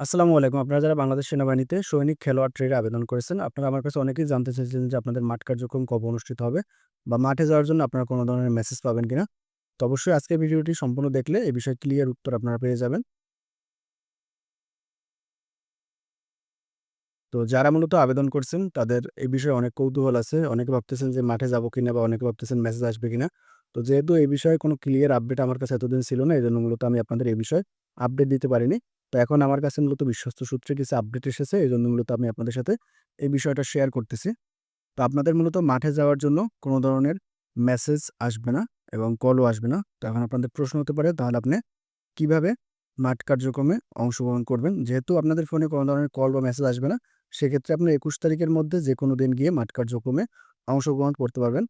আসসালামু আলাইকুম। আপনারা যারা বাংলাদেশ সেনাবাহিনীতে সৈনিক খেলোয়াড় ট্রেডে আবেদন করেছেন, আপনারা আমার কাছে অনেকেই জানতে চাইছেন যে আপনাদের মাঠ কার্যক্রম কবে অনুষ্ঠিত হবে বা মাঠে যাওয়ার জন্য আপনারা কোনো ধরনের মেসেজ পাবেন কিনা? তো অবশ্যই আজকের ভিডিওটি সম্পূর্ণ দেখলে এই বিষয়ে ক্লিয়ার উত্তর আপনারা পেয়ে যাবেন। তো যারা মূলত আবেদন করছেন তাদের এই বিষয়ে অনেক কৌতূহল আছে। অনেকে ভাবতেছেন যে মাঠে যাব কিনা বা অনেকে ভাবতেছেন মেসেজ আসবে কিনা? তো যেহেতু এই বিষয়ে কোনো ক্লিয়ার আপডেট আমার কাছে এতদিন ছিল না, এজন্য মূলত আমি আপনাদের এই বিষয়ে আপডেট দিতে পারিনি। তো এখন আমার কাছে মূলত বিশ্বস্ত সূত্রে কিছু আপডেট এসেছে। এই জন্য মূলত আমি আপনাদের সাথে এই বিষয়টা শেয়ার করতেছি। তো আপনাদের মূলত মাঠে যাওয়ার জন্য কোনো ধরনের মেসেজ আসবে না এবং কলও আসবে না। তো এখন আপনাদের প্রশ্ন হতে পারে তাহলে আপনি কীভাবে মাঠ কার্যক্রমে অংশগ্রহণ করবেন? যেহেতু আপনাদের ফোনে কোনো ধরনের কল বা মেসেজ আসবে না, সেক্ষেত্রে আপনি ২১ তারিখের মধ্যে যে কোনো দিন গিয়ে মাঠ কার্যক্রমে অংশগ্রহণ করতে পারবেন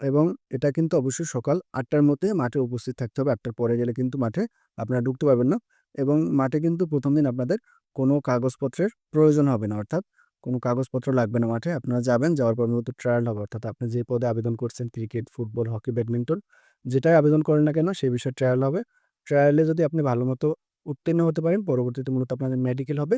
এবং এটা কিন্তু অবশ্যই সকাল আটটার মধ্যে মাঠে উপস্থিত থাকতে হবে। আটটার পরে গেলে কিন্তু মাঠে আপনারা ঢুকতে পারবেন না এবং মাঠে কিন্তু প্রথম দিন আপনাদের কোনো কাগজপত্রের প্রয়োজন হবে না। অর্থাৎ কোনো কাগজপত্র লাগবে না মাঠে। আপনারা যাবেন, যাওয়ার পর মূলত ট্রায়াল হবে। অর্থাৎ আপনি যে পদে আবেদন করছেন ক্রিকেট, ফুটবল, হকি, ব্যাডমিন্টন যেটাই আবেদন করেন না কেন সেই বিষয়ে ট্রায়াল হবে। ট্রায়ালে যদি আপনি ভালো মতো উত্তীর্ণ হতে পারেন, পরবর্তীতে মূলত আপনাদের মেডিকেল হবে।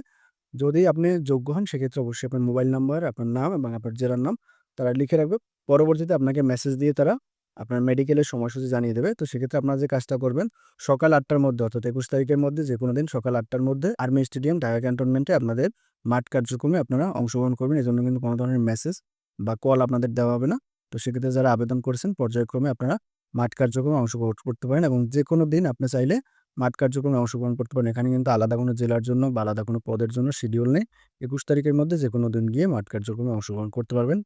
যদি আপনি যোগ্য হন সেক্ষেত্রে অবশ্যই আপনার মোবাইল নাম্বার, আপনার নাম এবং আপনার জেলার নাম তারা লিখে রাখবে। পরবর্তীতে আপনাকে মেসেজ দিয়ে তারা আপনার মেডিকেলের সময়সূচি জানিয়ে দেবে। তো সেক্ষেত্রে আপনারা যে কাজটা করবেন, সকাল আটটার মধ্যে অর্থাৎ ২১ তারিখের মধ্যে যে কোনো দিন সকাল আটটার মধ্যে আর্মি স্টেডিয়াম ঢাকা ক্যান্টনমেন্টে আপনাদের মাঠ কার্যক্রমে আপনারা অংশগ্রহণ করবেন। এজন্য কিন্তু কোনো ধরনের মেসেজ বা কল আপনাদের দেওয়া হবে না। তো সেক্ষেত্রে যারা আবেদন করেছেন, পর্যায়ক্রমে আপনারা মাঠ কার্যক্রমে অংশগ্রহণ করতে পারেন এবং যে কোনো দিন আপনি চাইলে মাঠ কার্যক্রমে অংশগ্রহণ করতে পারেন। এখানে কিন্তু আলাদা কোনো জেলার জন্য বা আলাদা কোনো পদের জন্য শিডিউল নেই। ২১ তারিখের মধ্যে যে কোনো দিন গিয়ে মাঠ কার্যক্রমে অংশগ্রহণ করতে পারবেন।